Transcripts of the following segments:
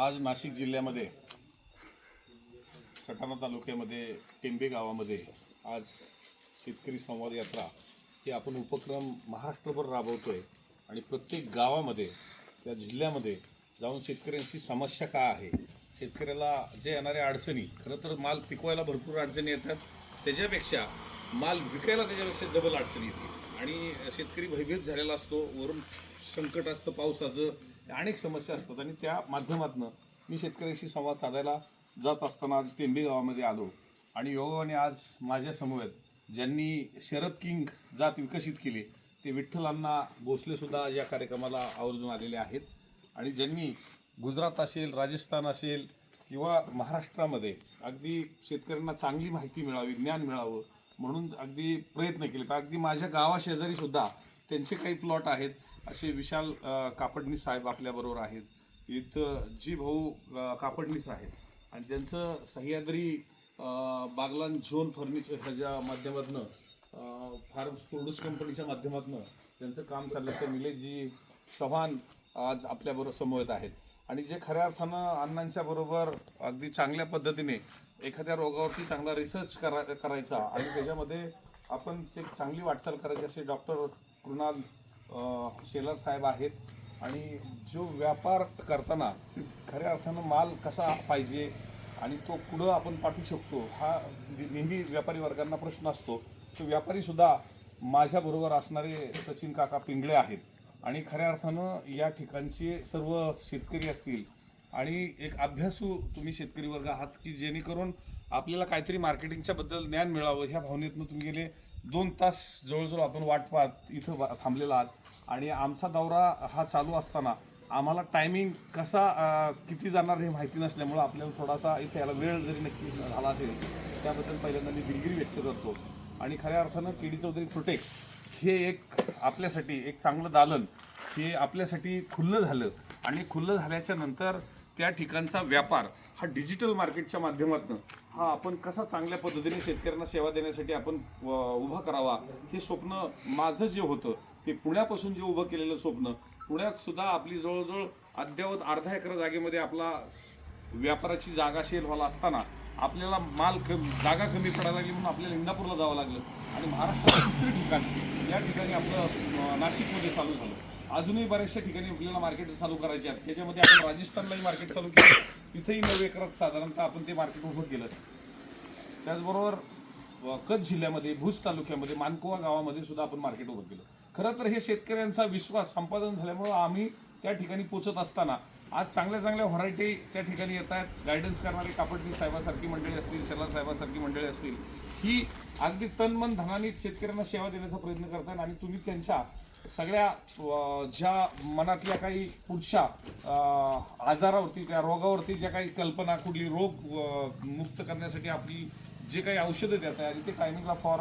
आज नाशिक जिल्ह्यामध्ये सटाणा तालुक्यामध्ये टेंबे गावामध्ये आज शेतकरी संवाद यात्रा ही आपण उपक्रम महाराष्ट्रभर राबवतो आहे आणि प्रत्येक गावामध्ये त्या जिल्ह्यामध्ये जाऊन शेतकऱ्यांची समस्या काय आहे शेतकऱ्याला जे येणाऱ्या अडचणी खरं तर माल पिकवायला भरपूर अडचणी येतात त्याच्यापेक्षा माल विकायला त्याच्यापेक्षा डबल अडचणी येते आणि शेतकरी भयभीत झालेला असतो वरून संकट असतं पावसाचं अनेक समस्या असतात आणि त्या माध्यमातून मी शेतकऱ्यांशी संवाद साधायला जात असताना आज टेंबी गावामध्ये आलो. आणि योगाने आज माझ्या समवेत ज्यांनी शरद किंग जात विकसित केली ते विठ्ठलांना भोसलेसुद्धा या कार्यक्रमाला आवर्जून आलेले आहेत. आणि ज्यांनी गुजरात असेल राजस्थान असेल किंवा महाराष्ट्रामध्ये अगदी शेतकऱ्यांना चांगली माहिती मिळावी ज्ञान मिळावं म्हणून अगदी प्रयत्न केले. तर अगदी माझ्या गावाशेजारीसुद्धा त्यांचे काही प्लॉट आहेत. असे विशाल अ, कापडणीस साहेब आपल्याबरोबर आहेत. इथं जी भाऊ अ, कापडणीस आहेत. आणि त्यांचं सह्याद्री बागलान झोन फर्निचर ह्याच्या माध्यमातून फार्म प्रोड्यूस कंपनीच्या माध्यमातून त्यांचं काम चाललं तर निलेशजी चव्हाण आज आपल्याबरोबर समवेत आहेत. आणि जे खऱ्या अर्थानं अण्णांच्या बरोबर अगदी चांगल्या पद्धतीने एखाद्या रोगावरती चांगला रिसर्च करा करायचा आणि त्याच्यामध्ये आपण ते चांगली वाटचाल करायची असे डॉक्टर कृणाल शेलार साहेब आहेत. आणि जो व्यापार करताना खऱ्या अर्थानं माल कसा पाहिजे आणि तो पुढं आपण पाठवू शकतो हा नेहमी व्यापारी वर्गांना प्रश्न असतो. तो व्यापारीसुद्धा माझ्याबरोबर असणारे सचिन काका पिंगळे आहेत. आणि खऱ्या अर्थानं या ठिकाणचे सर्व शेतकरी असतील आणि एक अभ्यासू तुम्ही शेतकरी वर्ग आहात की जेणेकरून आपल्याला काहीतरी मार्केटिंगच्याबद्दल ज्ञान मिळावं ह्या भावनेतनं तुम्ही गेले. दोन तास जवळजवळ आपण वाट पाहत इथं वा- थांबलेला आहात. आणि आमचा दौरा हा चालू असताना आम्हाला टायमिंग कसा किती जाणार हे माहिती नसल्यामुळं आपल्याला थोडासा इथे याला वेळ जरी नक्कीच झाला असेल त्याबद्दल पहिल्यांदा मी दिलगिरी व्यक्त करतो. आणि खऱ्या अर्थानं केडी चौधरी फ्रुटेक्स हे एक आपल्यासाठी एक चांगलं दालन हे आपल्यासाठी खुल्लं झालं. आणि खुल्लं झाल्याच्यानंतर त्या ठिकाणचा व्यापार हा डिजिटल मार्केटच्या माध्यमातून हा आपण कसा चांगल्या पद्धतीने शेतकऱ्यांना सेवा देण्यासाठी आपण उभा करावा हे स्वप्न माझं जे होतं ते पुण्यापासून जे उभं केलेलं स्वप्न पुण्यात सुद्धा आपली जवळजवळ अद्ययावत अर्धा एकर जागेमध्ये आपला व्यापाराची जागा शेल व्हायला असताना आपल्याला माल कमी जागा कमी पडायला लागली म्हणून आपल्याला इंदापूरला जावं लागलं. आणि महाराष्ट्रात दुसरे ठिकाण या ठिकाणी आपलं नाशिकमध्ये चालू झालं. अजूनही बऱ्याचशा ठिकाणी आपल्याला मार्केट चालू करायचे आहेत. त्याच्यामध्ये आपण राजस्थानलाही मार्केट चालू केलं. तिथंही नऊ एकरात साधारणतः आपण ते मार्केट उभं केलं त्याचबरोबर कच्छ जिल्ह्यामध्ये भुज तालुक्यामध्ये मानकोवा गावामध्ये सुद्धा आपण मार्केट उभं केलं खरं तर हे शेतकऱ्यांचा विश्वास संपादन झाल्यामुळं आम्ही त्या ठिकाणी पोचत असताना आज चांगल्या चांगल्या व्हरायटी त्या ठिकाणी येत आहेत. गायडन्स करणारे कापडणी साहेबासारखी मंडळी असतील शर्ला साहेबासारखी मंडळी असतील ही अगदी तन मन धनाने शेतकऱ्यांना सेवा देण्याचा प्रयत्न करतात आणि तुम्ही त्यांच्या सगळ्या ज्या मनातल्या काही पुढच्या आजारावरती त्या रोगावरती ज्या काही कल्पना कुठली रोग मुक्त करण्यासाठी आपली जे काही औषधं देत आहे आणि ते टायमिंगला फॉर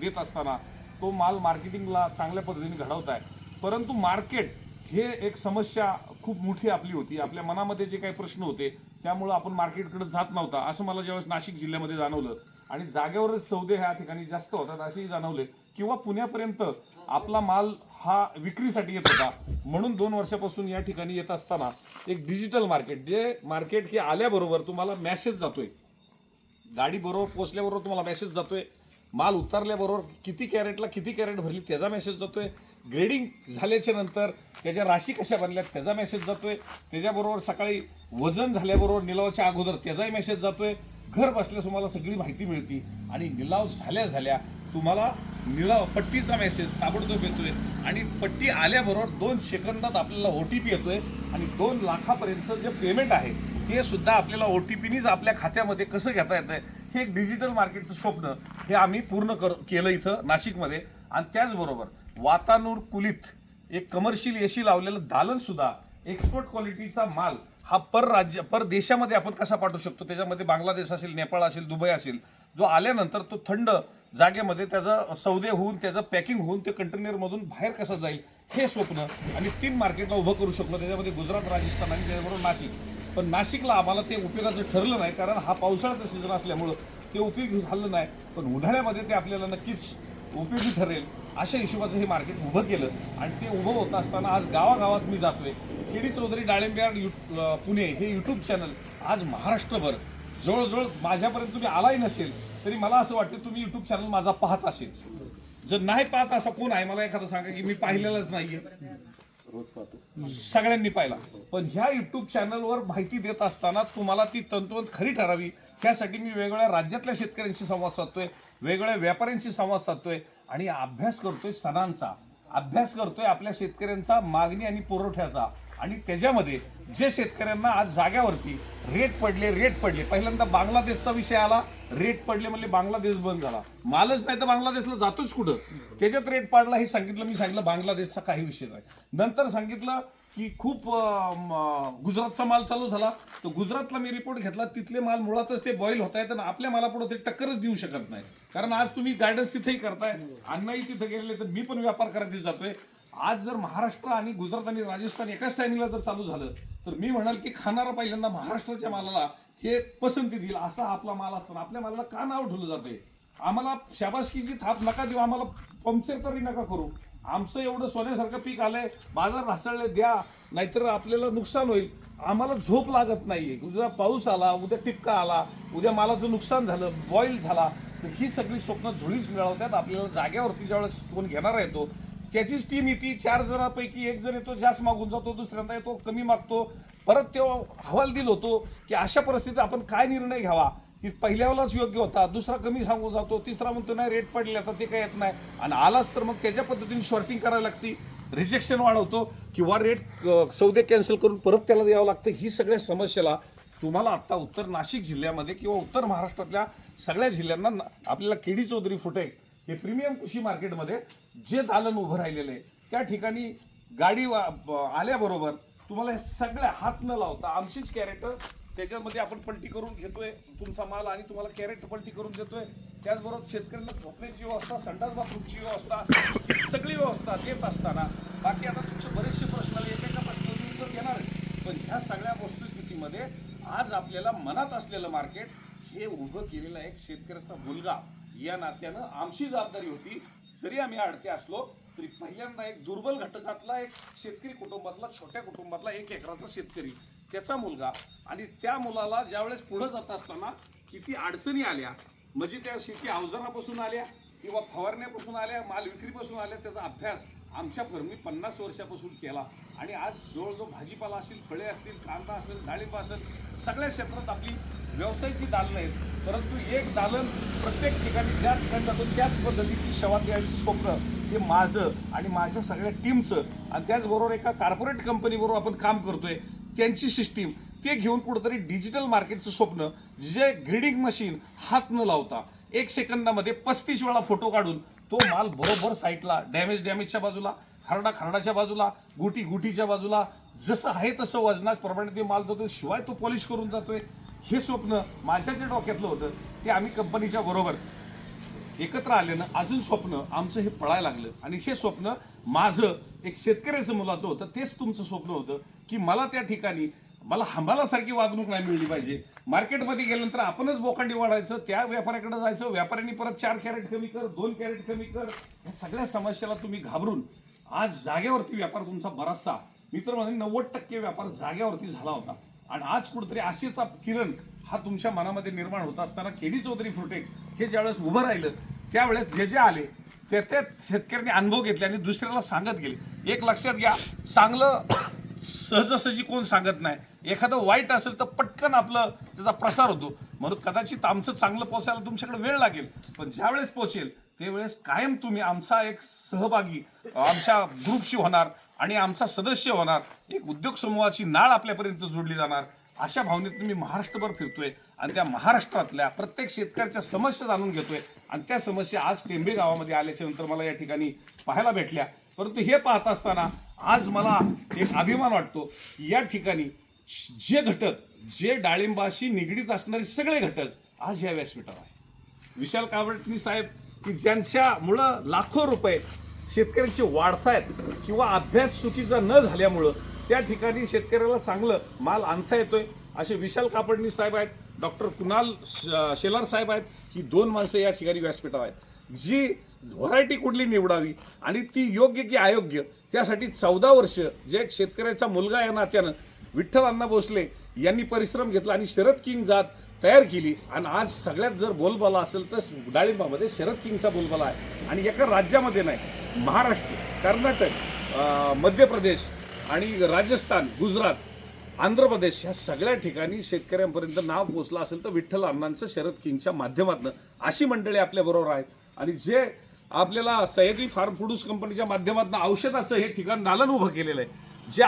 देत असताना तो माल मार्केटिंगला चांगल्या पद्धतीने घडवत आहे. परंतु मार्केट हे एक समस्या खूप मोठी आपली होती. आपल्या मनामध्ये जे काही प्रश्न होते त्यामुळं आपण मार्केटकडे जात नव्हता असं मला ज्यावेळेस नाशिक जिल्ह्यामध्ये जाणवलं. आणि जागेवरच सौदे ह्या ठिकाणी जास्त होतात असेही जाणवले. किंवा पुण्यापर्यंत आपला माल हा विक्रीसाठी येत होता. म्हणून दोन वर्षापासून या ठिकाणी येत असताना एक डिजिटल मार्केट जे मार्केट हे आल्याबरोबर तुम्हाला मॅसेज जातोय. गाडी बरोबर पोचल्याबरोबर तुम्हाला मेसेज जातोय. माल उतरल्याबरोबर किती कॅरेटला किती कॅरेट भरली त्याचा मेसेज जातोय. ग्रेडिंग झाल्याच्यानंतर त्याच्या राशी कशा बनल्यात त्याचा मेसेज जातोय. त्याच्याबरोबर सकाळी वजन झाल्याबरोबर निलावाच्या अगोदर त्याचाही मेसेज जातोय. घर बसल्यास तुम्हाला सगळी माहिती मिळते आणि निलाव झाल्या झाल्या तुम्हाला निलाव पट्टीचा मेसेज ताबडतोब येतोय. आणि पट्टी आल्याबरोबर दोन सेकंदात आपल्याला ओ टी पी येतोय आणि दोन लाखापर्यंत जे पेमेंट आहे ते सुद्धा आपल्याला ओ टी पीनीच आपल्या खात्यामध्ये कसं घेता येतं हे एक डिजिटल मार्केटचं स्वप्न. हे आम्ही पूर्ण कर केलं इथं नाशिकमध्ये. आणि त्याचबरोबर वातानूर एक कमर्शियल एसी लावलेलं दालन सुद्धा एक्सपोर्ट क्वालिटीचा माल हा पर राज्य पर देशामध्ये आपण कसा पाठवू शकतो? त्याच्यामध्ये बांगलादेश असेल नेपाळ असेल दुबई असेल जो आल्यानंतर तो थंड जागेमध्ये त्याचं सौदे होऊन त्याचं पॅकिंग होऊन ते कंटेनरमधून बाहेर कसं जाईल हे स्वप्न आणि तीन मार्केटला उभं करू शकलो. त्याच्यामध्ये गुजरात राजस्थान आणि त्याच्याबरोबर नाशिक. पण नाशिकला आम्हाला ते उपयोगाचं ठरलं नाही कारण हा पावसाळ्याचं सीझन असल्यामुळं ते उपयोगी झालं नाही. पण उन्हाळ्यामध्ये ते आपल्याला नक्कीच उपयोगी ठरेल अशा हिशोबाचं हे मार्केट उभं केलं. आणि ते उभं होत असताना आज गावागावात मी जातोय. केडी चौधरी डाळिंब्याड आणि पुणे हे यूट्यूब चॅनल आज महाराष्ट्रभर. जवळजवळ माझ्यापर्यंत तुम्ही आलाही नसेल तरी मला असं वाटतं तुम्ही यूट्यूब चॅनल माझा पाहत असेल. जर नाही पाहत असा कोण आहे? मला एखादं सांगा की मी पाहिलेलंच नाहीये. रोज पाहतो सगळ्यांनी पाहिला. पण ह्या युट्यूब चॅनलवर माहिती देत असताना तुम्हाला ती तंतोतंत खरी ठरावी. ह्यासाठी मी वेगवेगळ्या राज्यातल्या शेतकऱ्यांशी संवाद साधतोय वेगवेगळ्या व्यापाऱ्यांशी संवाद साधतोय आणि अभ्यास करतोय सणांचा. अभ्यास करतोय आपल्या शेतकऱ्यांचा मागणी आणि पुरवठ्याचा. आणि त्याच्यामध्ये जे शेतकऱ्यांना आज जाग्यावरती रेट पडले रेट पडले. पहिल्यांदा बांगलादेशचा विषय आला रेट पडले म्हणले बांगलादेश बंद झाला. मालच नाही तर बांगलादेशला जातोच कुठं? त्याच्यात रेट पाडला हे सांगितलं मी सांगितलं बांगलादेशचा काही विषय नाही. नंतर सांगितलं की खूप गुजरातचा माल चालू झाला. तर गुजरातला मी रिपोर्ट घेतला तिथले माल मुळातच ते बॉईल होत आहेत आणि आपल्या मालापुढे ते टक्करच देऊ शकत नाही. कारण आज तुम्ही गायडन्स तिथेही करताय. अण्णाही तिथे गेलेले तर मी पण व्यापार करायला जातोय. आज जर महाराष्ट्र आणि गुजरात आणि राजस्थान एकाच टायमिंगला जर चालू झालं तर मी म्हणाल की खाणारा पहिल्यांदा महाराष्ट्राच्या मालाला हे पसंती देईल असा आपला माल असताना आपल्या मालाला का नाव ठेवलं जाते आम्हाला शाबासकीची थाप नका देऊ आम्हाला पंक्चर तरी नका करू. आमचं एवढं सोन्यासारखं पीक आलंय बाजार ढासळले द्या नाहीतर आपल्याला नुकसान होईल. आम्हाला झोप लागत नाहीये. उद्या पाऊस आला उद्या टिपका आला उद्या मालाचं नुकसान झालं बॉईल झाला तर ही सगळी स्वप्न धुळीच मिळवतात. आपल्याला जाग्यावरती ज्यावेळेस कोण घेणारा येतो त्याचीच टीम येते. चार जणांपैकी एक जण येतो जास्त मागून जातो दुसऱ्यांदा येतो कमी मागतो. परत तो हवालदिल होतो की अशा परिस्थितीत आपण काय निर्णय घ्यावा? की पहिल्यावरच योग्य होता दुसरा कमी सांगून जातो तिसरा म्हणतो नाही रेट पडले आता ते काय येत नाही. आणि आलाच तर मग त्याच्या पद्धतीने शॉर्टिंग करायला लागते. रिजेक्शन वाढवतो किंवा रेट सौदे कॅन्सल करून परत त्याला द्यावं लागतं. ही सगळ्या समस्येला तुम्हाला आत्ता उत्तर नाशिक जिल्ह्यामध्ये किंवा उत्तर महाराष्ट्रातल्या सगळ्या जिल्ह्यांना न- आपल्याला केडी चौधरी फुटे हे प्रीमियम कृषी मार्केटमध्ये जे दालन उभं राहिलेलं आहे त्या ठिकाणी गाडी वा- ब- आल्याबरोबर तुम्हाला हे सगळ्या हात न लावता आमचीच कॅरेक्टर त्याच्यामध्ये आपण पलटी करून घेतोय तुमचा माल आणि तुम्हाला कॅरेट पलटी करून देतोय. त्याचबरोबर शेतकऱ्यांना झोपण्याची व्यवस्था संडास बाथरूमची व्यवस्था ही सगळी व्यवस्था देत असताना बाकी आता तुमचे बरेचसे प्रश्न आले एकेका प्रश्नाचं उत्तर घेणार आहे. पण ह्या सगळ्या वस्तुस्थितीमध्ये आज आपल्याला मनात असलेलं मार्केट हे उभं केलेलं एक शेतकऱ्याचा मुलगा. या नात्यानं आमची जबाबदारी होती जरी आम्ही अडके असलो तरी पहिल्यांदा एक दुर्बल घटकातला एक शेतकरी कुटुंबातला छोट्या कुटुंबातला एक एकराचा शेतकरी त्याचा मुलगा. आणि त्या मुलाला ज्यावेळेस पुढं जात असताना किती अडचणी आल्या म्हणजे त्या शेती अवजारापासून आल्या किंवा फवारण्यापासून आल्या माल विक्रीपासून आल्या त्याचा अभ्यास आमच्या मी पन्नास वर्षापासून केला. आणि आज जवळजवळ भाजीपाला असेल फळे असतील कांदा असेल डाळिंब असेल सगळ्या क्षेत्रात आपली व्यवसायाची दालनं आहेत. परंतु एक दालन प्रत्येक ठिकाणी ज्या ठिकाणी जातो त्याच पद्धतीची सेवा द्यायची स्वप्न हे माझं आणि माझ्या सगळ्या टीमचं. आणि त्याचबरोबर एका कार्पोरेट कंपनीबरोबर आपण काम करतोय. त्यांची सिस्टीम ते घेऊन कुठंतरी डिजिटल मार्केटचं स्वप्न जे ग्रीडिंग मशीन हात न लावता एक सेकंदामध्ये पस्तीस वेळा फोटो काढून तो माल बरोबर साईटला डॅमेज डॅमेजच्या बाजूला खरडा खरडाच्या बाजूला गुटी गुटीच्या बाजूला जसं आहे तसं वजनाप्रमाणे ते माल जातो शिवाय तो पॉलिश करून जातोय. हे स्वप्न माझ्या जे डोक्यातलं होतं ते आम्ही कंपनीच्या बरोबर एकत्र आल्यानं अजून स्वप्न आमचं हे पळायला लागलं. आणि हे स्वप्न माझं एक शेतकऱ्याचं मुलाचं होतं तेच तुमचं स्वप्न होतं की मला त्या ठिकाणी मला हंबालासारखी वागणूक नाही मिळली पाहिजे. मार्केटमध्ये गेल्यानंतर आपणच बोकांडी वाढायचं त्या व्यापाऱ्याकडे जायचं व्यापाऱ्यांनी परत चार कॅरेट कमी कर दोन कॅरेट कमी कर. या सगळ्या समस्याला तुम्ही घाबरून आज जागेवरती व्यापार तुमचा बराचसा मी तर नव्वद टक्के व्यापार जागेवरती झाला होता. आणि आज कुठेतरी आशेचा किरण हा तुमच्या मनामध्ये निर्माण होत असताना केडी चौधरी फ्रुटेक्स हे ज्यावेळेस उभं राहिलं त्यावेळेस जे जे आले ते ते शेतकऱ्यांनी अनुभव घेतले आणि दुसऱ्याला सांगत गेले. एक लक्षात घ्या चांगलं सहजासहजी कोण सांगत नाही. एखादं वाईट असेल तर पटकन आपलं त्याचा प्रसार होतो. म्हणून कदाचित आमचं चांगलं पोचायला तुमच्याकडे वेळ लागेल. पण ज्यावेळेस पोचेल त्यावेळेस कायम तुम्ही आमचा एक सहभागी आमच्या ग्रुपशी होणार आणि आमचा सदस्य होणार. एक उद्योग समूहाची नाळ आपल्यापर्यंत जोडली जाणार. अशा भावनेत मी महाराष्ट्रभर फिरतोय आणि त्या महाराष्ट्रातल्या प्रत्येक शेतकऱ्याच्या समस्या जाणून घेतोय. आणि त्या समस्या आज टेंबे गावामध्ये आल्याच्यानंतर मला या ठिकाणी पाहायला भेटल्या. परंतु हे पाहत असताना आज मला एक अभिमान वाटतो या ठिकाणी जे घटक जे डाळिंबाशी निगडीत असणारे सगळे घटक आज या व्यासपीठावर आहे. विशाल कावडणी साहेब की ज्यांच्यामुळं लाखो रुपये शेतकऱ्यांचे वाढतायत किंवा अभ्यास चुकीचा न झाल्यामुळं त्या ठिकाणी शेतकऱ्याला चांगलं माल आणता येतोय. असे विशाल कापडणी साहेब आहेत डॉक्टर कुणाल श- शेलार साहेब आहेत ही दोन माणसं या ठिकाणी व्यासपीठावर आहेत. जी व्हरायटी कुठली निवडावी आणि ती योग्य की अयोग्य त्यासाठी चौदा वर्ष जे एक शेतकऱ्याचा मुलगा या नात्यानं विठ्ठल अण्णा भोसले यांनी परिश्रम घेतला आणि शरद किंग जात तयार केली. आणि आज सगळ्यात जर बोलबाला असेल तर डाळिंबामध्ये शरद किंगचा बोलबाला आहे. आणि एका राज्यामध्ये नाही महाराष्ट्र कर्नाटक मध्य प्रदेश आणि राजस्थान गुजरात आंध्र प्रदेश ह्या सगळ्या ठिकाणी शेतकऱ्यांपर्यंत नाव पोचलं असेल तर विठ्ठल अण्णांचं शरद किंगच्या माध्यमातून अशी मंडळी आपल्याबरोबर आहेत. आणि जे आपल्याला सह्याद्री फार्म प्रोड्यूस कंपनीच्या माध्यमातून औषधाचं हे ठिकाण दालन उभं केलेलं आहे. जे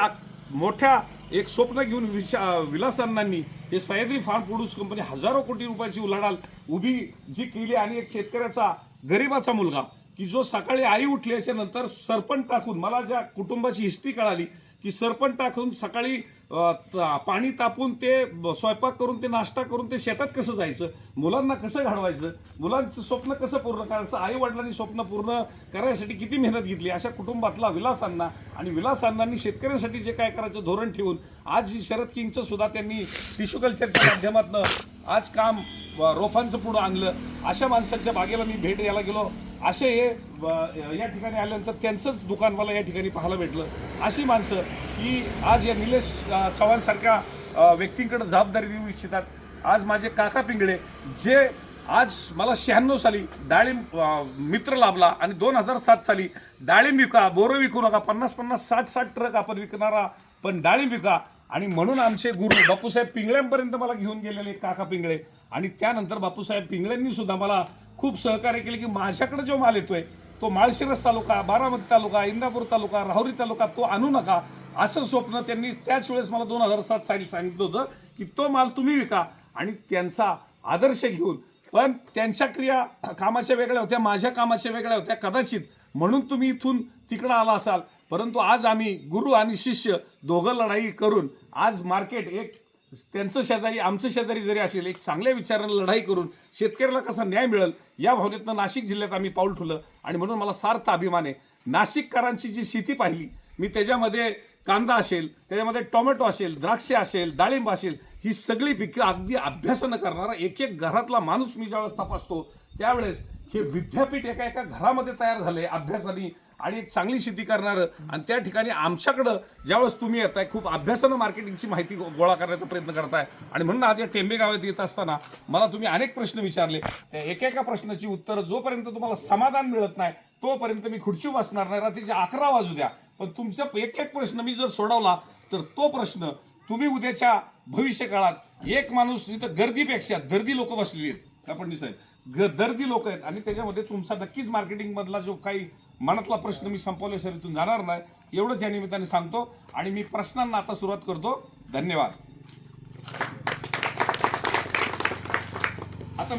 मोठ्या एक स्वप्न घेऊन विशा विलास हे सह्याद्री फार्म प्रोड्यूस कंपनी हजारो कोटी रुपयाची उलाढाल उभी जी केली आणि एक शेतकऱ्याचा गरिबाचा मुलगा की जो सकाळी आई उठल्याच्या नंतर सरपण टाकून मला ज्या कुटुंबाची हिस्ट्री कळाली की सरपण टाकून सकाळी पाणी तापून ते स्वयंपाक करून ते नाश्ता करून ते शेतात कसं जायचं? मुलांना कसं घडवायचं मुलांचं स्वप्न कसं पूर्ण करायचं? आई वडिलांनी स्वप्न पूर्ण करायसाठी किती मेहनत घेतली? अशा कुटुंबातला विलासांना आणि विलास शेतकऱ्यांसाठी जे काय करायचं धोरण ठेवून आज शरद किंगचं सुद्धा त्यांनी टिश्यू कल्चरच्या माध्यमातून आज काम रोपांचं पुढं आणलं. अशा माणसांच्या बागेला मी भेट द्यायला गेलो. असे हे या ठिकाणी आल्यानंतर त्यांचंच दुकान मला या ठिकाणी पाहायला भेटलं. अशी माणसं की आज या निलेश चव्हाणसारख्या व्यक्तींकडे जबाबदारी देऊ इच्छितात. आज माझे काका पिंगळे जे आज मला शहाण्णव साली डाळिंब मित्र लाभला आणि दोन हजार सात साली डाळिंब विका बोरं विकू नका पन्नास पन्नास साठ साठ ट्रक आपण विकणारा पण डाळिंब विका. आणि म्हणून आमचे गुरु बापूसाहेब पिंगळ्यांपर्यंत मला घेऊन गेलेले काका पिंगळे. आणि त्यानंतर बापूसाहेब पिंगळ्यांनी सुद्धा मला खूप सहकार्य केले की माझ्याकडे जो माल येतोय तो माळशिरस तालुका बारामती तालुका इंदापूर तालुका राहुरी तालुका तो आणू नका. असं स्वप्न त्यांनी त्याच वेळेस मला दोन हजार सात साली सांगितलं होतं की तो माल तुम्ही विका आणि त्यांचा आदर्श घेऊन. पण त्यांच्या क्रिया कामाच्या वेगळ्या होत्या माझ्या कामाच्या वेगळ्या होत्या कदाचित म्हणून तुम्ही इथून तिकडं आला असाल. परंतु आज आम्ही गुरु आणि शिष्य दोघं लढाई करून आज मार्केट एक त्यांचं शेजारी आमचं शेजारी जरी असेल एक चांगल्या विचारानं लढाई करून शेतकऱ्याला कसा न्याय मिळेल या भावनेतनं नाशिक जिल्ह्यात आम्ही पाऊल ठेवलं. आणि म्हणून मला सार्थ अभिमान आहे. नाशिककरांची जी शेती पाहिली मी त्याच्यामध्ये कांदा असेल त्याच्यामध्ये टोमॅटो असेल द्राक्षे असेल डाळिंब असेल ही सगळी पिकं अगदी अभ्यासानं करणारा एक एक घरातला माणूस मी ज्यावेळेस तपासतो त्यावेळेस हे विद्यापीठ एका एका घरामध्ये तयार झाले अभ्यासाने आणि एक चांगली शेती करणारं. आणि त्या ठिकाणी आमच्याकडं ज्यावेळेस तुम्ही येताय खूप अभ्यासानं मार्केटिंगची माहिती गो- गोळा करण्याचा प्रयत्न करताय. आणि म्हणून आज या टेंबे गावात येत असताना मला तुम्ही अनेक प्रश्न विचारले. त्या एका एका प्रश्नाची उत्तरं जोपर्यंत तुम्हाला समाधान मिळत नाही तोपर्यंत मी खुर्ची बसणार नाही. रात्रीचे अकरा वाजू द्या. पण तुमचा एक एक प्रश्न मी जर सोडवला तर तो प्रश्न तुम्ही उद्याच्या भविष्यकाळात एक माणूस इथं गर्दीपेक्षा दर्दी लोक बसलेली आहेत. आपण दिसत ग दर्दी लोक आहेत आणि त्याच्यामध्ये तुमचा नक्कीच मार्केटिंगमधला जो काही मनातला प्रश्न मी संपवल्याशिवाय इथून जाणार नाही एवढंच या निमित्ताने सांगतो आणि मी प्रश्नांना आता सुरुवात करतो. धन्यवाद. आता